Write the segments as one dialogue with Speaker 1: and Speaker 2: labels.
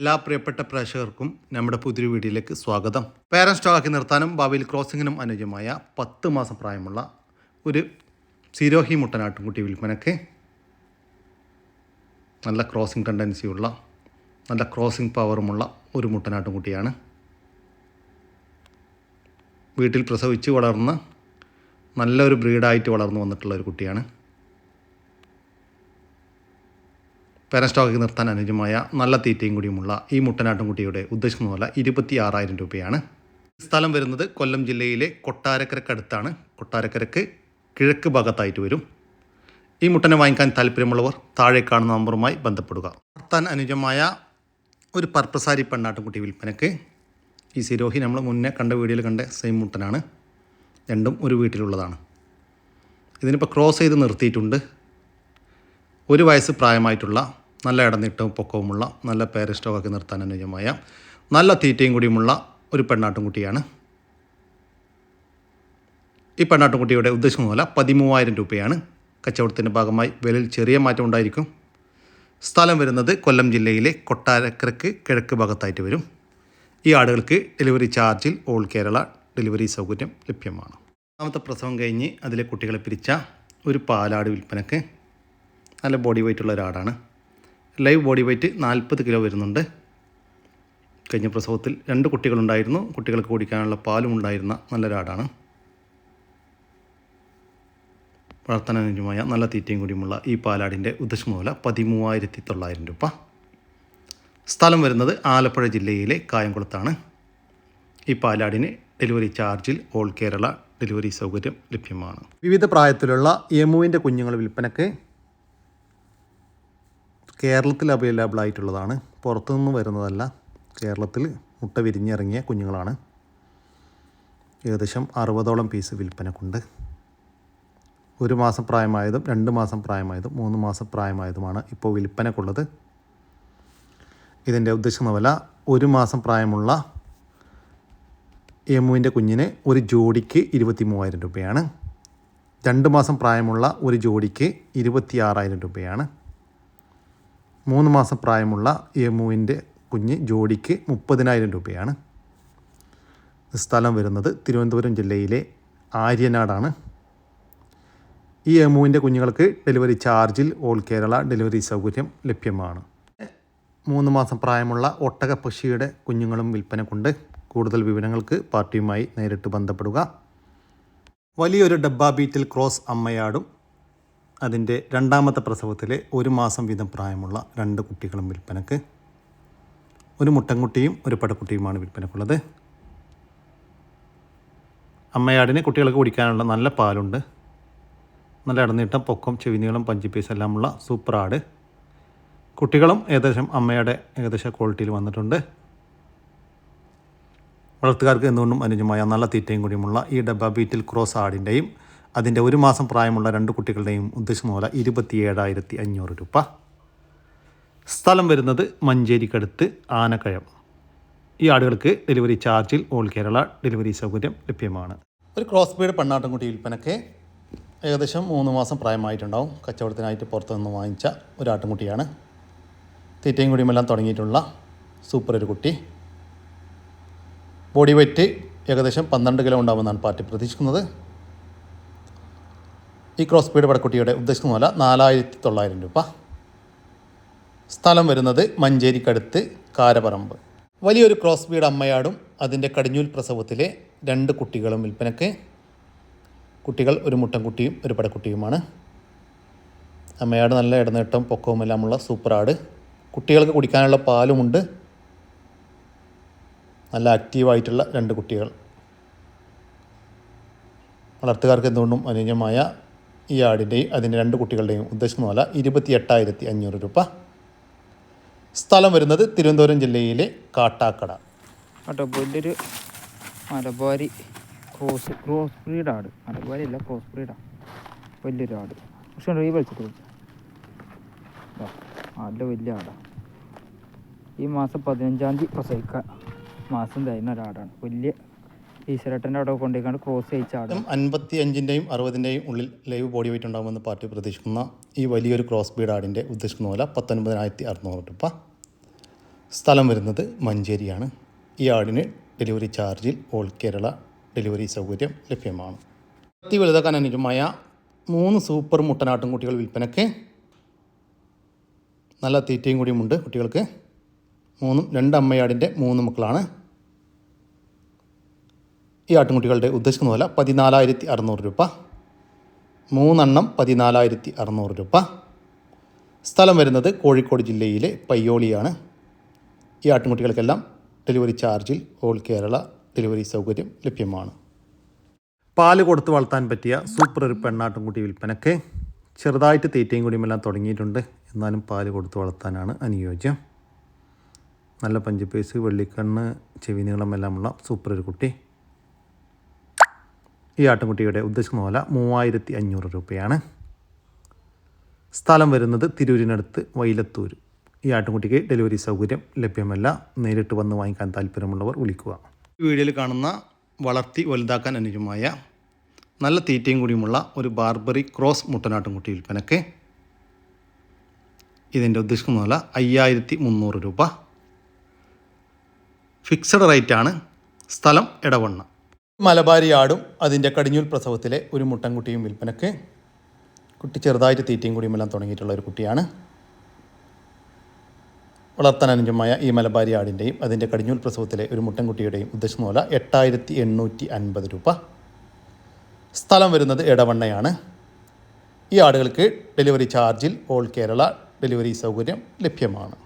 Speaker 1: എല്ലാ പ്രിയപ്പെട്ട പ്രേക്ഷകർക്കും നമ്മുടെ പുതിയൊരു വീഡിയോയിലേക്ക് സ്വാഗതം. പേരൻസ് സ്റ്റോക്കാക്കി നിർത്താനും ഭാവിയിൽ ക്രോസിങ്ങിനും അനുയോജ്യമായ പത്ത് മാസം പ്രായമുള്ള ഒരു സിരോഹി മുട്ടനാട്ടുംകുട്ടി വിൽപ്പനക്ക് നല്ല ക്രോസിംഗ് ടെൻഡൻസിയുള്ള നല്ല ക്രോസിംഗ് പവറുമുള്ള ഒരു മുട്ടനാട്ടുംകുട്ടിയാണ് വീട്ടിൽ പ്രസവിച്ച് വളർന്ന് നല്ലൊരു ബ്രീഡായിട്ട് വളർന്നു വന്നിട്ടുള്ള ഒരു കുട്ടിയാണ്. പാരസ്റ്റോക്ക് നിർത്താൻ അനുജമായ നല്ല തീറ്റയും കൂടിയുമുള്ള ഈ മുട്ടനാട്ടുംകുട്ടിയുടെ ഉദ്ദേശിക്കുന്ന പോലെ ഇരുപത്തി ആറായിരം രൂപയാണ്. സ്ഥലം വരുന്നത് കൊല്ലം ജില്ലയിലെ കൊട്ടാരക്കരക്കടുത്താണ്. കൊട്ടാരക്കരക്ക് കിഴക്ക് ഭാഗത്തായിട്ട് വരും. ഈ മുട്ടനെ വാങ്ങിക്കാൻ താല്പര്യമുള്ളവർ താഴെ കാണുന്ന നമ്പറുമായി ബന്ധപ്പെടുക. നിർത്താൻ അനുജമായ ഒരു പർപ്പസാരി പെണ്ണാട്ടുംകുട്ടി വിൽപ്പനക്ക് ഈ സിരോഹി നമ്മൾ മുന്നേ കണ്ട വീഡിയോയിൽ കണ്ട സെയിം മുട്ടനാണ്. രണ്ടും ഒരു വീട്ടിലുള്ളതാണ്. ഇതിനിപ്പോൾ ക്രോസ് ചെയ്ത് നിർത്തിയിട്ടുണ്ട്. ഒരു വയസ്സ് പ്രായമായിട്ടുള്ള നല്ല ഇടനീട്ടവും പൊക്കവുമുള്ള നല്ല പേരസ്റ്റോക്കി നിർത്താൻ അനുയോജ്യമായ നല്ല തീറ്റയും കൂടിയുമുള്ള ഒരു പെണ്ണാട്ടുംകുട്ടിയാണ്. ഈ പെണ്ണാട്ടുംകുട്ടിയുടെ ഉദ്ദേശിക്കുന്ന പോലെ പതിമൂവായിരം രൂപയാണ്. കച്ചവടത്തിന്റെ ഭാഗമായി വിലയിൽ ചെറിയ മാറ്റം ഉണ്ടായിരിക്കും. സ്ഥലം വരുന്നത് കൊല്ലം ജില്ലയിലെ കൊട്ടാരക്കരക്ക് കിഴക്ക് ഭാഗത്തായിട്ട് വരും. ഈ ആടുകൾക്ക് ഡെലിവറി ചാർജിൽ ഓൾ കേരള ഡെലിവറി സൗകര്യം ലഭ്യമാണ്. രണ്ടാമത്തെ പ്രസവം കഴിഞ്ഞ് അതിലെ കുട്ടികളെ പിരിച്ച ഒരു പാലാട് വിൽപ്പനക്ക് നല്ല ബോഡി വെയിറ്റ് ഉള്ള ഒരാടാണ്. ലൈവ് ബോഡി വെയ്റ്റ് നാൽപ്പത് കിലോ വരുന്നുണ്ട്. കഴിഞ്ഞ പ്രസവത്തിൽ രണ്ട് കുട്ടികളുണ്ടായിരുന്നു. കുട്ടികൾക്ക് കുടിക്കാനുള്ള പാലും ഉണ്ടായിരുന്ന നല്ലൊരാടാണ്. വളർത്താനുയോജ്യമായ നല്ല തീറ്റയും കൂടിയുമുള്ള ഈ പാലാടിന്റെ ഉദ്ദേശം മൂല പതിമൂവായിരത്തി തൊള്ളായിരം രൂപ. സ്ഥലം വരുന്നത് ആലപ്പുഴ ജില്ലയിലെ കായംകുളത്താണ്. ഈ പാലാടിന് ഡെലിവറി ചാർജിൽ ഓൾ കേരള ഡെലിവറി സൗകര്യം ലഭ്യമാണ്. വിവിധ പ്രായത്തിലുള്ള എമുവിന്റെ കുഞ്ഞുങ്ങൾ വിൽപ്പനക്ക് കേരളത്തിൽ അവൈലബിൾ ആയിട്ടുള്ളതാണ്. പുറത്തുനിന്ന് വരുന്നതല്ല. കേരളത്തിൽ മുട്ട വിരിഞ്ഞിറങ്ങിയ കുഞ്ഞുങ്ങളാണ്. ഏകദേശം അറുപതോളം പീസ് വിൽപ്പനക്കുണ്ട്. ഒരു മാസം പ്രായമായതും രണ്ട് മാസം പ്രായമായതും മൂന്ന് മാസം പ്രായമായതുമാണ് ഇപ്പോൾ വിൽപ്പനക്കുള്ളത്. ഇതിന്റെ ഉദ്ദേശിക്കുന്ന വില ഒരു മാസം പ്രായമുള്ള എമുവിന്റെ കുഞ്ഞിന് ഒരു ജോഡിക്ക് ഇരുപത്തി മൂവായിരം രൂപയാണ്. രണ്ട് മാസം പ്രായമുള്ള ഒരു ജോഡിക്ക് ഇരുപത്തി ആറായിരം രൂപയാണ്. മൂന്ന് മാസം പ്രായമുള്ള എമുവിന്റെ കുഞ്ഞ് ജോഡിക്ക് മുപ്പതിനായിരം രൂപയാണ്. സ്ഥലം വരുന്നത് തിരുവനന്തപുരം ജില്ലയിലെ ആര്യനാടാണ്. ഈ എമുവിന്റെ കുഞ്ഞുങ്ങൾക്ക് ഡെലിവറി ചാർജിൽ ഓൾ കേരള ഡെലിവറി സൗകര്യം ലഭ്യമാണ്. മൂന്ന് മാസം പ്രായമുള്ള ഒട്ടക പക്ഷിയുടെ കുഞ്ഞുങ്ങളും വിൽപ്പനക്കുണ്ട്. കൂടുതൽ വിവരങ്ങൾക്ക് പാർട്ടിയുമായി നേരിട്ട് ബന്ധപ്പെടുക. വലിയൊരു ഡബ്ബ ബീറ്റിൽ ക്രോസ് അമ്മയാടും അതിന്റെ രണ്ടാമത്തെ പ്രസവത്തിലെ ഒരു മാസം വീതം പ്രായമുള്ള രണ്ട് കുട്ടികളും വിൽപ്പനക്ക്. ഒരു മുട്ടൻകുട്ടിയും ഒരു പടക്കുട്ടിയുമാണ് വിൽപ്പനക്കുള്ളത്. അമ്മയാടിന് കുട്ടികൾക്ക് കുടിക്കാനുള്ള നല്ല പാലുണ്ട്. നല്ല ഇടനീട്ടം പൊക്കം ചെവിനീളം പഞ്ചിപ്പീസ് എല്ലാമുള്ള സൂപ്പർ ആട് കുട്ടികളും ഏകദേശം അമ്മയുടെ ഏകദേശ ക്വാളിറ്റിയിൽ വന്നിട്ടുണ്ട്. വളർത്തുകാർക്ക് എന്തുകൊണ്ടും അനുജമായ നല്ല തീറ്റയും കൂടിയുമുള്ള ഈ ഡബ്ബ ബീറ്റിൽ ക്രോസ് ആടിന്റെയും അതിന്റെ ഒരു മാസം പ്രായമുള്ള രണ്ട് കുട്ടികളുടെയും ഉദ്ദേശം പോലെ ഇരുപത്തി ഏഴായിരത്തി അഞ്ഞൂറ് രൂപ. സ്ഥലം വരുന്നത് മഞ്ചേരിക്കടുത്ത് ആനക്കയം. ഈ ആടുകൾക്ക് ഡെലിവറി ചാർജിൽ ഓൾ കേരള ഡെലിവറി സൗകര്യം ലഭ്യമാണ്. ഒരു ക്രോസ് ബീഡ് പെണ്ണാട്ടൻകുട്ടി വിൽപ്പനയ്ക്ക് ഏകദേശം മൂന്ന് മാസം പ്രായമായിട്ടുണ്ടാവും. കച്ചവടത്തിനായിട്ട് പുറത്തു നിന്ന് വാങ്ങിച്ച ഒരു ആട്ടുംകുട്ടിയാണ് തീറ്റയും കുടിയുമെല്ലാം തുടങ്ങിയിട്ടുള്ള സൂപ്പർ ഒരു കുട്ടി. ബോഡി വെയ്റ്റ് ഏകദേശം പന്ത്രണ്ട് കിലോ ഉണ്ടാകുമെന്നാണ് പാർട്ടി പ്രതീക്ഷിക്കുന്നത്. ഈ ക്രോസ് സ്പീഡ് പടക്കുട്ടിയുടെ ഉദ്ദേശിക്കുന്ന വില നാലായിരത്തി തൊള്ളായിരം രൂപ. സ്ഥലം വരുന്നത് മഞ്ചേരിക്കടുത്ത് കാരപറമ്പ്. വലിയൊരു ക്രോസ് സ്പീഡ് അമ്മയാടും അതിന്റെ കടിഞ്ഞൂൽ പ്രസവത്തിലെ രണ്ട് കുട്ടികളും വിൽപ്പനക്ക്. കുട്ടികൾ ഒരു മുട്ടൻകുട്ടിയും ഒരു പടക്കുട്ടിയുമാണ്. അമ്മയാട് നല്ല ഇടനേട്ടം പൊക്കവും എല്ലാമുള്ള സൂപ്പർ ആട് കുട്ടികൾക്ക് കുടിക്കാനുള്ള പാലുമുണ്ട്. നല്ല ആക്റ്റീവായിട്ടുള്ള രണ്ട് കുട്ടികൾ. വളർത്തുകാർക്ക് എന്തുകൊണ്ടും അനുയോജ്യമായ ഈ ആടിന്റെയും അതിന്റെ രണ്ട് കുട്ടികളുടെയും ഉദ്ദേശിക്കുന്ന പോലെ ഇരുപത്തി എട്ടായിരത്തി അഞ്ഞൂറ് രൂപ. സ്ഥലം വരുന്നത് തിരുവനന്തപുരം ജില്ലയിലെ കാട്ടാക്കട.
Speaker 2: കേട്ടോ വലിയൊരു മലബാരി ക്രോസ് ക്രോസ് ബ്രീഡ് ആട് മലബാരി അല്ല ക്രോസ് ബ്രീഡാണ് വലിയൊരു ആട്. പക്ഷേ ഈ വലിച്ചിട്ട് ആടിന്റെ വലിയ ആടാണ് ഈ മാസം പതിനഞ്ചാം തീയതി പ്രസവിക്കാൻ മാസം തരുന്ന ഒരാടാണ്. വലിയ ഈശ്വരട്ടന്റെ അവിടെ കൊണ്ടുപോയിക്കാണ്ട് ക്രോസ് ചെയ്യിച്ച ആടാണ്
Speaker 1: അൻപത്തി അഞ്ചിന്റെയും അറുപതിന്റെയും ഉള്ളിൽ ലൈവ് ബോഡി വെയിറ്റ് ഉണ്ടാകുമെന്ന് പാർട്ടി പ്രതീക്ഷിക്കുന്ന ഈ വലിയൊരു ക്രോസ് ബീഡ് ആടിന്റെ ഉദ്ദേശിക്കുന്ന പോലെ പത്തൊൻപതിനായിരത്തി അറുന്നൂറ് രൂപ. സ്ഥലം വരുന്നത് മഞ്ചേരിയാണ്. ഈ ആടിന് ഡെലിവറി ചാർജിൽ ഓൾ കേരള ഡെലിവറി സൗകര്യം ലഭ്യമാണ്. അതി വലുതാക്കാൻ അനുജമായ മൂന്ന് സൂപ്പർ മുട്ടനാട്ടും കുട്ടികൾ വിൽപ്പനയ്ക്ക് നല്ല തീറ്റയും കൂടിയുമുണ്ട് കുട്ടികൾക്ക്. മൂന്നും രണ്ട് അമ്മയാടിന്റെ മൂന്ന് മക്കളാണ്. ഈ ആട്ടിൻകുട്ടികളുടെ ഉദ്ദേശിക്കുന്ന വില പതിനാലായിരത്തി അറുന്നൂറ് രൂപ. മൂന്നെണ്ണം പതിനാലായിരത്തി അറുന്നൂറ് രൂപ. സ്ഥലം വരുന്നത് കോഴിക്കോട് ജില്ലയിലെ പയ്യോളിയാണ്. ഈ ആട്ടിൻകുട്ടികൾക്കെല്ലാം ഡെലിവറി ചാർജിൽ ഓൾ കേരള ഡെലിവറി സൗകര്യം ലഭ്യമാണ്. പാൽ കൊടുത്ത് വളർത്താൻ പറ്റിയ സൂപ്പർ ഒരു പെണ്ണാട്ടുംകുട്ടി വിൽപ്പനയ്ക്ക് ചെറുതായിട്ട് തീറ്റയും കൂടിയുമെല്ലാം തുടങ്ങിയിട്ടുണ്ട്. എന്നാലും പാൽ കൊടുത്ത് വളർത്താനാണ് അനുയോജ്യം. നല്ല പഞ്ചപേസ് വെള്ളിക്കണ്ണ് ചെവി നീളമെല്ലാമുള്ള സൂപ്പർ ഒരു കുട്ടി. ഈ ആട്ടുമുട്ടിയുടെ ഉദ്ദേശിക്കുന്ന വില മൂവായിരത്തി അഞ്ഞൂറ് രൂപയാണ്. സ്ഥലം വരുന്നത് തിരൂരിനടുത്ത് വൈലത്തൂർ ഈ ആട്ടുകുട്ടിക്ക് ഡെലിവറി സൗകര്യം ലഭ്യമല്ല. നേരിട്ട് വന്ന് വാങ്ങിക്കാൻ താല്പര്യമുള്ളവർ വിളിക്കുക. ഈ വീഡിയോയിൽ കാണുന്ന വളർത്തി വലുതാക്കാൻ അനുജമായ നല്ല തീറ്റയും കൂടിയുമുള്ള ഒരു ബാർബറി ക്രോസ് മുട്ടനാട്ടുംകുട്ടി വിൽപ്പനക്ക് ഇതിന്റെ ഉദ്ദേശിക്കുന്ന വില അയ്യായിരത്തി മുന്നൂറ് രൂപ. ഫിക്സഡ് റേറ്റാണ് സ്ഥലം ഇടവണ്ണ മലബാരി ആടും അതിന്റെ കടിഞ്ഞൂൽ പ്രസവത്തിലെ ഒരു മുട്ടൻകുട്ടിയും വിൽപ്പനക്ക് കുട്ടി ചെറുതായിട്ട് തീറ്റയും കൂടിയും എല്ലാം തുടങ്ങിയിട്ടുള്ള ഒരു കുട്ടിയാണ്. വളർത്താനനുജമായ ഈ മലബാരി ആടിന്റെയും അതിന്റെ കടിഞ്ഞൂൽ പ്രസവത്തിലെ ഒരു മുട്ടൻകുട്ടിയുടെയും ഉദ്ദേശം പോലെ എട്ടായിരത്തി എണ്ണൂറ്റി അൻപത് രൂപ. സ്ഥലം വരുന്നത് ഇടവണ്ണയാണ് ഈ ആടുകൾക്ക് ഡെലിവറി ചാർജിൽ ഓൾ കേരള ഡെലിവറി സൗകര്യം ലഭ്യമാണ്.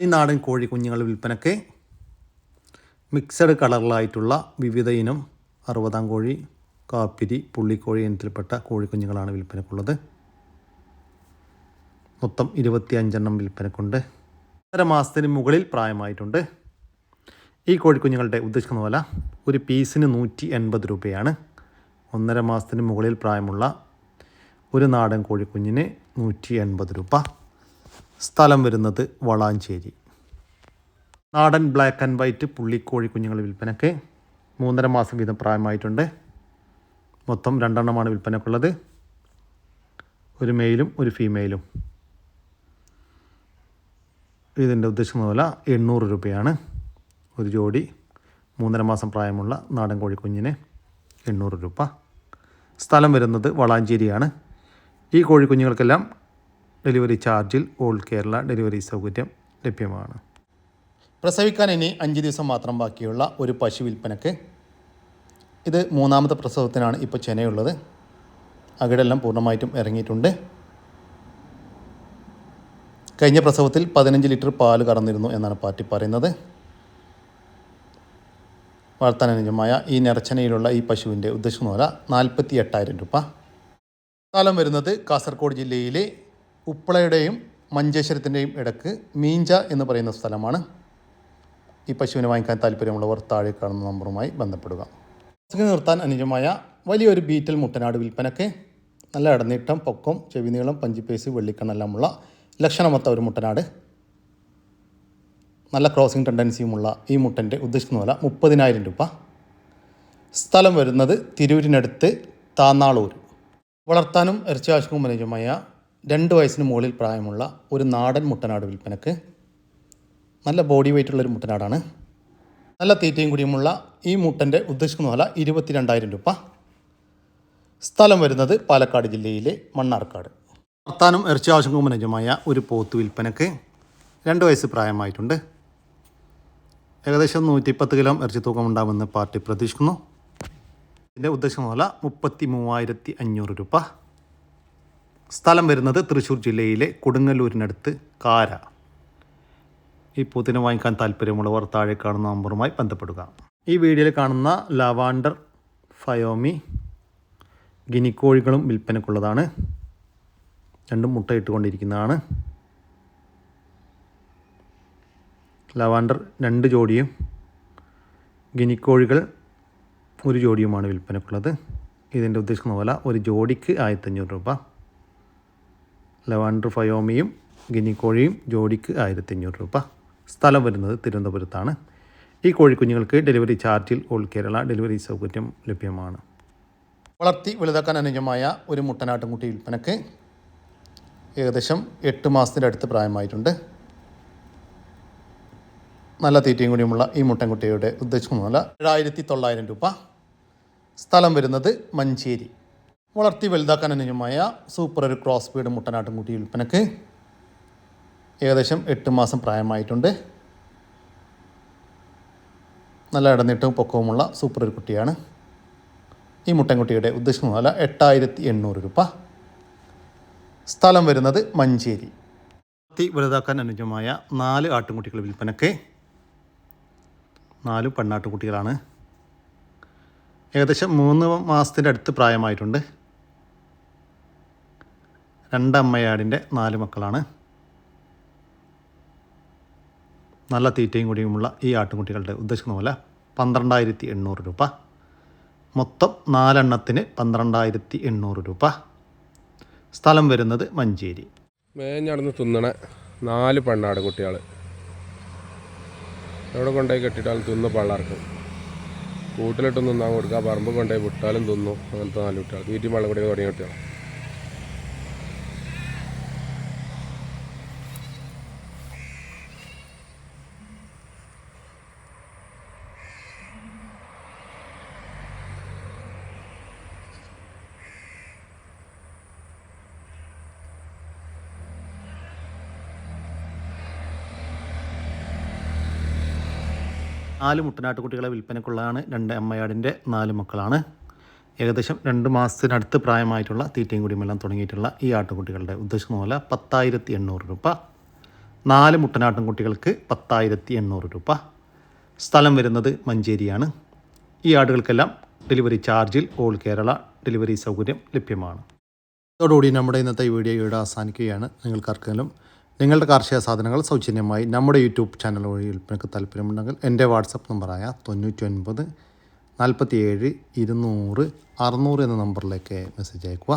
Speaker 1: ഈ നാടൻ കോഴി കുഞ്ഞുങ്ങൾ വിൽപ്പനയ്ക്ക് മിക്സഡ് കളറിലായിട്ടുള്ള വിവിധ ഇനം അറുപതാം കോഴി കാപ്പിരി പുള്ളിക്കോഴി ഇനത്തിൽപ്പെട്ട കോഴിക്കുഞ്ഞുങ്ങളാണ് വിൽപ്പനക്കുള്ളത്. മൊത്തം ഇരുപത്തി അഞ്ചെണ്ണം വിൽപ്പനക്കുണ്ട്. ഒന്നര മാസത്തിന് മുകളിൽ പ്രായമായിട്ടുണ്ട്. ഈ കോഴിക്കുഞ്ഞുങ്ങളുടെ ഉദ്ദേശിക്കുന്ന പോലെ ഒരു പീസിന് നൂറ്റി എൺപത് രൂപയാണ്. ഒന്നര മാസത്തിന് മുകളിൽ പ്രായമുള്ള ഒരു നാടൻ കോഴിക്കുഞ്ഞിന് നൂറ്റി എൺപത് രൂപ. സ്ഥലം വരുന്നത് വളാഞ്ചേരി. നാടൻ ബ്ലാക്ക് ആൻഡ് വൈറ്റ് പുള്ളിക്കോഴി കുഞ്ഞുങ്ങൾ വിൽപ്പനയ്ക്ക് മൂന്നര മാസം വീതം പ്രായമായിട്ടുണ്ട്. മൊത്തം രണ്ടെണ്ണമാണ് വിൽപ്പനക്കുള്ളത്. ഒരു മെയിലും ഒരു ഫീമെയിലും. ഇതിന്റെ ഉദ്ദേശിക്കുന്ന വില എണ്ണൂറ് രൂപയാണ്. ഒരു ജോഡി മൂന്നര മാസം പ്രായമുള്ള നാടൻ കോഴിക്കുഞ്ഞിന് എണ്ണൂറ് രൂപ. സ്ഥലം വരുന്നത് വളാഞ്ചേരിയാണ്. ഈ കോഴിക്കുഞ്ഞുങ്ങൾക്കെല്ലാം ഡെലിവറി ചാർജിൽ ഓൾ കേരള ഡെലിവറി സൗകര്യം ലഭ്യമാണ്. പ്രസവിക്കാൻ ഇനി അഞ്ച് ദിവസം മാത്രം ബാക്കിയുള്ള ഒരു പശു വിൽപ്പനക്ക്. ഇത് മൂന്നാമത്തെ പ്രസവത്തിനാണ് ഇപ്പോൾ ചെനയുള്ളത്. അകിടെല്ലാം പൂർണമായിട്ടും ഇറങ്ങിയിട്ടുണ്ട്. കഴിഞ്ഞ പ്രസവത്തിൽ പതിനഞ്ച് ലിറ്റർ പാൽ കറന്നിരുന്നു എന്നാണ് പാർട്ടി പറയുന്നത്. വളർത്താനുജമായ ഈ നിറച്ചനയിലുള്ള ഈ പശുവിന്റെ ഉദ്ദേശം വില നാൽപ്പത്തി എട്ടായിരം രൂപ. സ്ഥലം വരുന്നത് കാസർഗോഡ് ജില്ലയിലെ ഉപ്പളയുടെയും മഞ്ചേശ്വരത്തിന്റെയും ഇടയ്ക്ക് മീഞ്ച എന്ന് പറയുന്ന സ്ഥലമാണ്. ഈ പശുവിനെ വാങ്ങിക്കാൻ താല്പര്യമുള്ളവർ താഴെ കാണുന്ന നമ്പറുമായി ബന്ധപ്പെടുക. പശുവിനെ നിർത്താൻ അനുജമായ വലിയൊരു ബീറ്റൽ മുട്ടനാട് വിൽപ്പനയ്ക്ക് നല്ല ഇടനീട്ടം പൊക്കം ചെവിനീളം പഞ്ചിപ്പേസ് വെള്ളിക്കണ്ണെല്ലാമുള്ള ലക്ഷണമൊത്ത ഒരു മുട്ടനാട്. നല്ല ക്രോസിംഗ് ടെൻഡൻസിയുമുള്ള ഈ മുട്ടന്റെ ഉദ്ദേശിക്കുന്ന വില മുപ്പതിനായിരം രൂപ. സ്ഥലം വരുന്നത് തിരൂരിനടുത്ത് താന്നാളൂർ. വളർത്താനും ഇറച്ചി ആവശ്യവും അനുജമായ രണ്ട് വയസ്സിന് മുകളിൽ പ്രായമുള്ള ഒരു നാടൻ മുട്ടനാട് വിൽപ്പനക്ക് നല്ല ബോഡി വെയിറ്റുള്ളൊരു മുട്ടനാടാണ്. നല്ല തീറ്റയും കൂടിയുമുള്ള ഈ മുട്ടന്റെ ഉദ്ദേശിക്കുന്ന വില ഇരുപത്തിരണ്ടായിരം രൂപ. സ്ഥലം വരുന്നത് പാലക്കാട് ജില്ലയിലെ മണ്ണാർക്കാട്. വർത്താനം ഇറച്ചി ആവശ്യങ്ങൾക്ക് അനുയോജ്യമായ ഒരു പോത്ത് വിൽപ്പനക്ക് രണ്ട് വയസ്സ് പ്രായമായിട്ടുണ്ട്. ഏകദേശം നൂറ്റിപ്പത്ത് കിലോ ഇറച്ചി തൂക്കം ഉണ്ടാകുമെന്ന് പാർട്ടി പ്രതീക്ഷിക്കുന്നു. ഇതിന്റെ ഉദ്ദേശം വില മുപ്പത്തി മൂവായിരത്തി അഞ്ഞൂറ് രൂപ. സ്ഥലം വരുന്നത് തൃശ്ശൂർ ജില്ലയിലെ കൊടുങ്ങല്ലൂരിനടുത്ത് കാര. ഈ പൂത്തിനെ വാങ്ങിക്കാൻ താല്പര്യമുള്ളവർ താഴെ കാണുന്ന നമ്പറുമായി ബന്ധപ്പെടുക. ഈ വീഡിയോയിൽ കാണുന്ന ലവാണ്ടർ ഫയോമി ഗിനിക്കോഴികളും വിൽപ്പനക്കുള്ളതാണ്. രണ്ടും മുട്ടയിട്ടുകൊണ്ടിരിക്കുന്നതാണ്. ലവാണ്ടർ രണ്ട് ജോഡിയും ഗിനിക്കോഴികൾ ഒരു ജോഡിയുമാണ് വിൽപ്പനക്കുള്ളത്. ഇതിന്റെ ഉദ്ദേശിക്കുന്ന വില ഒരു ജോഡിക്ക് ആയിരത്തഞ്ഞൂറ് രൂപ. ലവാണ്ടർ ഫയോമിയും ഗിനിക്കോഴിയും ജോഡിക്ക് ആയിരത്തഞ്ഞൂറ് രൂപ. സ്ഥലം വരുന്നത് തിരുവനന്തപുരത്താണ്. ഈ കോഴിക്കുഞ്ഞുങ്ങൾക്ക് ഡെലിവറി ചാർജിൽ ഓൾ കേരള ഡെലിവറി സൗകര്യം ലഭ്യമാണ്. വളർത്തി വലുതാക്കാൻ അനുജമായ ഒരു മുട്ടനാട്ടുംകുട്ടി വിൽപ്പനക്ക് ഏകദേശം എട്ട് മാസത്തിന്റെ അടുത്ത് പ്രായമായിട്ടുണ്ട്. നല്ല തീറ്റയും കൂടിയുമുള്ള ഈ മുട്ടൻകുട്ടിയുടെ ഉദ്ദേശിക്കുന്നതല്ല ഏഴായിരത്തി തൊള്ളായിരം രൂപ. സ്ഥലം വരുന്നത് മഞ്ചേരി. വളർത്തി വലുതാക്കാൻ അനുജമായ സൂപ്പർ ഒരു ക്രോസ് ബീഡ് മുട്ടനാട്ടുംകുട്ടി വിൽപ്പനക്ക് ഏകദേശം എട്ട് മാസം പ്രായമായിട്ടുണ്ട്. നല്ല ഇടനീട്ടവും പൊക്കവുമുള്ള സൂപ്പർ ഒരു കുട്ടിയാണ്. ഈ മുട്ടൻകുട്ടിയുടെ ഉദ്ദേശിക്കുന്ന വില എട്ടായിരത്തി എണ്ണൂറ് രൂപ. സ്ഥലം വരുന്നത് മഞ്ചേരി. അത്തി വലുതാക്കാൻ അനുജമായ നാല് ആട്ടുംകുട്ടികൾ വിൽപ്പനക്ക് നാല് പെണ്ണാട്ടുകുട്ടികളാണ്. ഏകദേശം മൂന്ന് മാസത്തിന്റെ അടുത്ത് പ്രായമായിട്ടുണ്ട്. രണ്ടമ്മയാടിന്റെ നാല് മക്കളാണ്. നല്ല തീറ്റയും കൂടിയുമുള്ള ഈ ആട്ടുകുട്ടികളുടെ ഉദ്ദേശിക്കുന്ന പോലെ പന്ത്രണ്ടായിരത്തി എണ്ണൂറ് രൂപ. മൊത്തം നാലെണ്ണത്തിന് പന്ത്രണ്ടായിരത്തി എണ്ണൂറ് രൂപ. സ്ഥലം വരുന്നത് മഞ്ചേരി.
Speaker 3: മേഞ്ഞടന്ന് തിന്നണ നാല് പെണ്ണാട് കുട്ടികൾ എവിടെ കൊണ്ടുപോയി കെട്ടിട്ടാൽ തിന്ന് പള്ളാർക്കും. കൂട്ടിലിട്ട് തിന്നാൻ കൊടുക്കുക പറമ്പ് കൊണ്ടുപോയി വിട്ടാലും തിന്നു. അങ്ങനത്തെ നാല് കുട്ടികൾ തീറ്റി വെള്ളം കുടിക്കാൻ തുടങ്ങിയ കുട്ടികൾ
Speaker 1: നാല് മുട്ടനാട്ടുകുട്ടികളെ വിൽപ്പനക്കുള്ളതാണ് രണ്ട് അമ്മയാടിന്റെ നാല് മക്കളാണ്. ഏകദേശം രണ്ട് മാസത്തിനടുത്ത് പ്രായമായിട്ടുള്ള തീറ്റയും കുടിയുമെല്ലാം തുടങ്ങിയിട്ടുള്ള ഈ ആട്ടുകുട്ടികളുടെ ഉദ്ദേശിക്കുന്ന പോലെ പത്തായിരത്തി എണ്ണൂറ് രൂപ. നാല് മുട്ടനാട്ടും കുട്ടികൾക്ക് പത്തായിരത്തി എണ്ണൂറ് രൂപ. സ്ഥലം വരുന്നത് മഞ്ചേരിയാണ്. ഈ ആടുകൾക്കെല്ലാം ഡെലിവറി ചാർജിൽ ഓൾ കേരള ഡെലിവറി സൗകര്യം ലഭ്യമാണ്. അതോടുകൂടി നമ്മുടെ ഇന്നത്തെ വീഡിയോ ഇവിടെ അവസാനിക്കുകയാണ്. നിങ്ങൾക്കാർക്കെങ്കിലും നിങ്ങളുടെ കാർഷിക സാധനങ്ങൾ സൗജന്യമായി നമ്മുടെ യൂട്യൂബ് ചാനൽ വഴി വിൽപ്പനയ്ക്ക് താല്പര്യമുണ്ടെങ്കിൽ എന്റെ വാട്സപ്പ് നമ്പറായ തൊണ്ണൂറ്റി ഒൻപത് നാൽപ്പത്തി ഏഴ് ഇരുന്നൂറ് അറുന്നൂറ് എന്ന നമ്പറിലേക്ക് മെസ്സേജ് അയക്കുക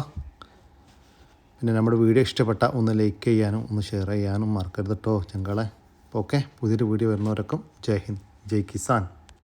Speaker 1: പിന്നെ നമ്മുടെ വീഡിയോ ഇഷ്ടപ്പെട്ട ഒന്ന് ലൈക്ക് ചെയ്യാനും ഒന്ന് ഷെയർ ചെയ്യാനും മറക്കരുത് കേട്ടോ ചങ്കളെ ഓക്കെ പുതിയൊരു വീഡിയോ വരുന്നവരൊക്കെ ജയ് ഹിന്ദ് ജയ് കിസാൻ.